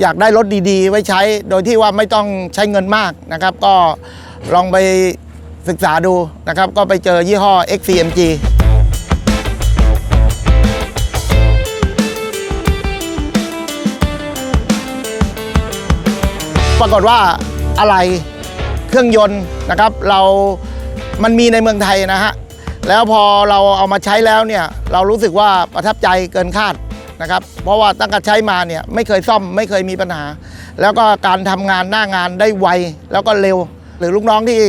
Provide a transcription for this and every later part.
อยากได้รถดีๆ ไว้ใช้โดยที่ว่าไม่ต้องใช้เงินมากนะครับ ก็ลองไปศึกษาดูนะครับ ก็ไปเจอยี่ห้อ XCMG ปรากฏว่าอะไรเครื่องยนต์นะครับ เรามันมีในเมืองไทยนะฮะ แล้วพอเราเอามาใช้แล้วเนี่ย เรารู้สึกว่าประทับใจเกินคาด นะครับ เพราะว่าตั้งแต่ใช้มาเนี่ยไม่เคยซ่อมไม่เคยมีปัญหา แล้วก็การทำงานหน้างานได้ไวแล้วก็เร็ว หรือลูกน้องที่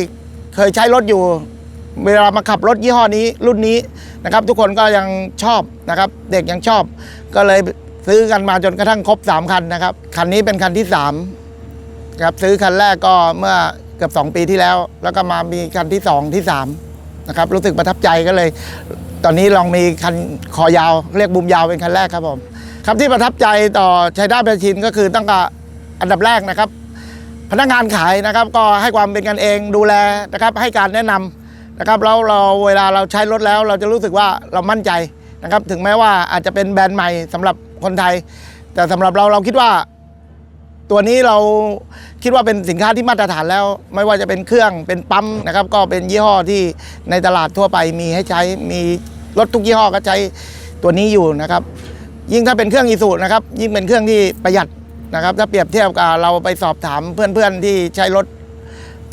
เคยใช้รถอยู่ เวลามาขับรถยี่ห้อนี้รุ่นนี้นะครับ ทุกคนก็ยังชอบนะครับ เด็กยังชอบ ก็เลยซื้อกันมาจนกระทั่งครบ 3 คันนะครับ คันนี้เป็นคันที่3ครับซื้อคันแรกก็เมื่อเกือบ2 ปีที่แล้ว แล้วก็มามีคันที่ 2 ที่3นะครับรู้สึกประทับใจก็เลย ตอนนี้ลองมีคันคอยาวเรียกบูมยาวเป็นคันแรกครับผมครับที่ประทับใจต่อชัยนาทประชินก็คือตั้งแต่อันดับแรกนะครับ พนักงานขายนะครับ ก็ให้ความเป็นกันเองดูแลนะครับ ให้การแนะนำนะครับแล้วเราเวลาเราใช้รถแล้ว เราจะรู้สึกว่าเรามั่นใจนะครับ ถึงแม้ว่าอาจจะเป็นแบรนด์ใหม่สำหรับคนไทย แต่สำหรับเราเราคิดว่า ตัวนี้เราคิดว่าเป็นสินค้าที่มาตรฐานแล้ว ไม่ว่าจะเป็นเครื่องเป็นปั๊มนะครับ ก็เป็นยี่ห้อที่ในตลาดทั่วไปมีให้ใช้มีรถทุกยี่ห้อก็ใช้ตัวนี้อยู่นะครับ ยิ่งถ้าเป็นเครื่องอีซูนะครับ ยิ่งเป็นเครื่องที่ประหยัดนะครับ ถ้าเปรียบเทียบกับเราไปสอบถามเพื่อนๆที่ใช้รถ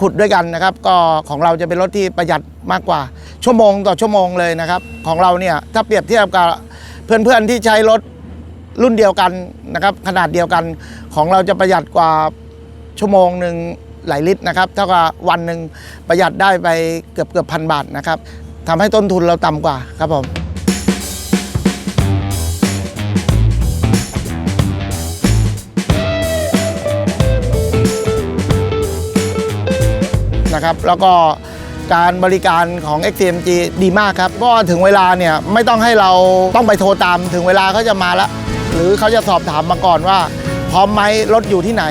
ขุดด้วยกันนะครับ ก็ของเราจะเป็นรถที่ประหยัดมากกว่า ชั่วโมงต่อชั่วโมงเลยนะครับ ของเราเนี่ยถ้าเปรียบเทียบกับเพื่อนๆที่ใช้รถ รุ่นเดียวกันนะครับขนาดเดียวกันของเราจะประหยัดกว่าชั่วโมงหนึ่งหลายลิตรนะครับเท่ากับวันหนึ่งประหยัดได้ไปเกือบเกือบพันบาทนะครับทำให้ต้นทุนเราต่ำกว่าครับผมนะครับแล้วก็การบริการของ XCMG ดีมากครับเพราะว่าถึงเวลาเนี่ยไม่ต้องให้เราต้องไปโทรตามถึงเวลาเขาจะมาแล้ว หรือเขาจะสอบถามมาก่อนว่า พร้อมไหมรถอยู่ที่ไหน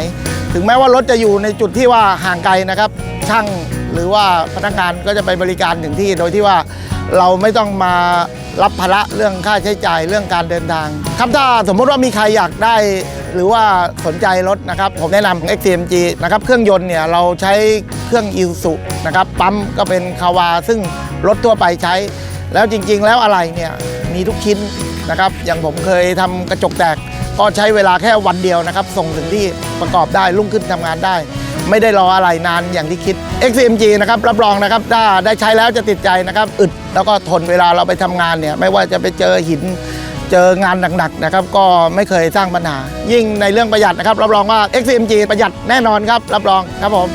ถึงแม้ว่ารถจะอยู่ในจุดที่ว่าห่างไกลนะครับ ช่างหรือว่าพนักงานก็จะไปบริการถึงที่ โดยที่ว่าเราไม่ต้องมารับภาระเรื่องค่าใช้จ่ายเรื่องการเดินทาง ครับถ้าสมมติว่ามีใครอยากได้หรือว่าสนใจรถนะครับ ผมแนะนำของ XCMG นะครับเครื่องยนต์เนี่ยเราใช้เครื่องอิ s u นะครับปั๊มก็เป็นคาวาซึ่งรถทั่วไปใช้ แล้วจริง ๆ แล้วอะไรเนี่ยมีทุกชิ้น นะครับ อย่างผมเคยทำกระจกแตก ก็ใช้เวลาแค่วันเดียวนะครับ ส่งถึงที่ประกอบได้รุ่งขึ้นทำงานได้ ไม่ได้รออะไรนานอย่างที่คิด XMG นะครับรับรองนะครับถ้าได้ใช้แล้วจะติดใจนะครับอึดแล้วก็ทนเวลาเราไปทำงานเนี่ยไม่ว่าจะไปเจอหินเจองานหนักๆนะครับก็ไม่เคยสร้างปัญหา ยิ่งในเรื่องประหยัดนะครับรับรองว่า XMG ประหยัดแน่นอนครับรับรองครับผม